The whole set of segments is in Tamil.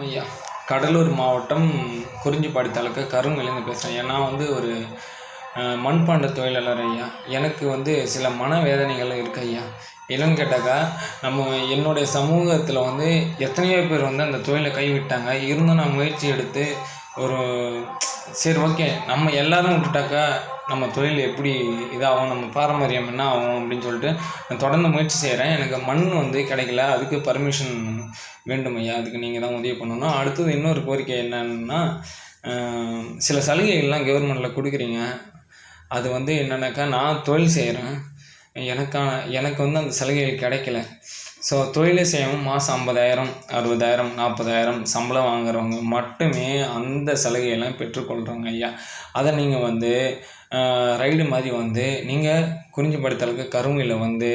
ஐயா கடலூர் மாவட்டம் குறிஞ்சிப்பாடி தாலுக்கா கருங்கிலேருந்து பேசுகிறேன் ஏன்னா வந்து ஒரு மண்பாண்ட தொழிலாளர் ஐயா. எனக்கு வந்து சில மனவேதனைகள் இருக்கு ஐயா. என்னன்னு கேட்டாக்கா நம்ம என்னுடைய சமூகத்தில் வந்து எத்தனையோ பேர் வந்து அந்த தொழிலை கைவிட்டாங்க. இருந்தும் நான் முயற்சி எடுத்து ஒரு சரி ஓகே நம்ம எல்லாரும் விட்டுட்டாக்கா நம்ம தொழில் எப்படி இதாகும்? நம்ம பாரம்பரியம் என்ன ஆகும் அப்படின்னு சொல்லிட்டு நான் தொடர்ந்து முயற்சி செய்கிறேன் எனக்கு மண் வந்து கிடைக்கல. அதுக்கு பர்மிஷன் வேண்டும் ஐயா. அதுக்கு நீங்கள் தான் உதவி பண்ணணும். அடுத்தது இன்னொரு கோரிக்கை என்னன்னா சில சலுகைகள்லாம் கவர்மெண்ட்டில் கொடுக்குறீங்க. அது வந்து என்னென்னாக்கா நான் தொழில் செய்கிறேன் எனக்கான எனக்கு வந்து அந்த சலுகைகள் கிடைக்கல. ஸோ தொழிலை செய்யவும் மாதம் ஐம்பதாயிரம் அறுபதாயிரம் நாற்பதாயிரம் சம்பளம் வாங்குறவங்க மட்டுமே அந்த சலுகையெல்லாம் பெற்றுக்கொள்கிறாங்க ஐயா. அதை நீங்கள் வந்து ரைடு மாதிரி வந்து நீங்கள் குறிஞ்சிப்படுத்தலுக்கு கருமையில் வந்து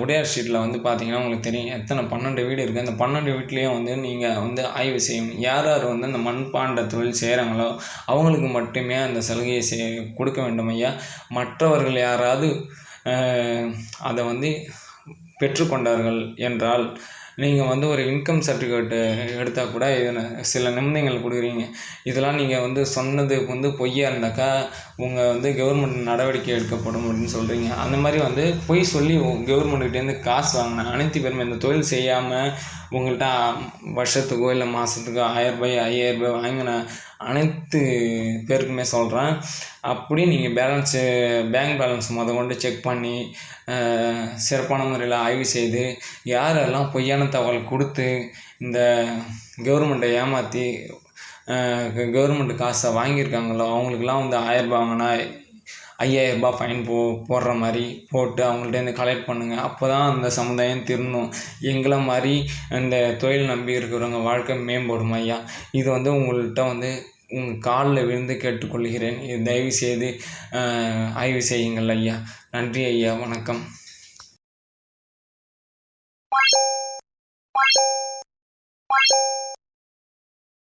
உடையார் ஸ்ட்ரீட்டில் வந்து பார்த்தீங்கன்னா உங்களுக்கு தெரியும். எத்தனை பன்னெண்டு வீடு இருக்குது அந்த பன்னெண்டு வீட்லேயும் வந்து நீங்கள் வந்து ஆய்வு செய்யணும். யார் யார் வந்து அந்த மண்பாண்ட தொழில் செய்கிறாங்களோ அவங்களுக்கு மட்டுமே அந்த சலுகையை செய் கொடுக்க வேண்டும் ஐயா. மற்றவர்கள் யாராவது அதை வந்து பெற்றுக்கொண்டார்கள் என்றால் நீங்கள் வந்து ஒரு இன்கம் சர்டிஃபிகேட்டு எடுத்தால் கூட இது சில நிமிடங்கள் கொடுக்குறீங்க. இதெல்லாம் நீங்கள் வந்து சொன்னது வந்து பொய்யாக இருந்தாக்கா உங்கள் வந்து கவர்மெண்ட் நடவடிக்கை எடுக்கப்படும் அப்படின்னு சொல்கிறீங்க அந்த மாதிரி வந்து பொய் சொல்லி கவர்மெண்ட்கிட்டேருந்து காசு வாங்கின அனைத்து பேருமே இந்த தொழில் செய்யாமல் உங்கள்கிட்ட வருஷத்துக்கோ இல்லை மாதத்துக்கோ ஆயிரரூபாய் ஐயாயிரரூபாய் வாங்கின அனைத்து பேருக்குமே சொல்கிறேன் அப்படி நீங்கள் பேலன்ஸு பேங்க் பேலன்ஸ் முத கொண்டு செக் பண்ணி சிறப்பான முறையில் ஆய்வு செய்து யாரெல்லாம் பொய்யான தகவல் கொடுத்து இந்த கவர்மெண்ட்டை ஏமாற்றி கவர்மெண்ட் காசை வாங்கியிருக்காங்களோ அவங்களுக்குலாம் வந்து ஆயிரரூபா வாங்கினா ஐயாயிரரூபா ஃபைன் போ போடுற மாதிரி போட்டு அவங்கள்ட்டேருந்து கலெக்ட் பண்ணுங்கள் அப்போ தான் அந்த சமுதாயம் திருந்தும். எங்களை மாதிரி இந்த தொழில் நம்பி இருக்கிறவங்க வாழ்க்கை மேம்படும் ஐயா. இது வந்து உங்கள்கிட்ட வந்து உங்கள் காலில் விழுந்து கேட்டுக்கொள்கிறேன். இது தயவு செய்து ஆய்வு செய்யுங்கள் ஐயா. நன்றி ஐயா. வணக்கம்.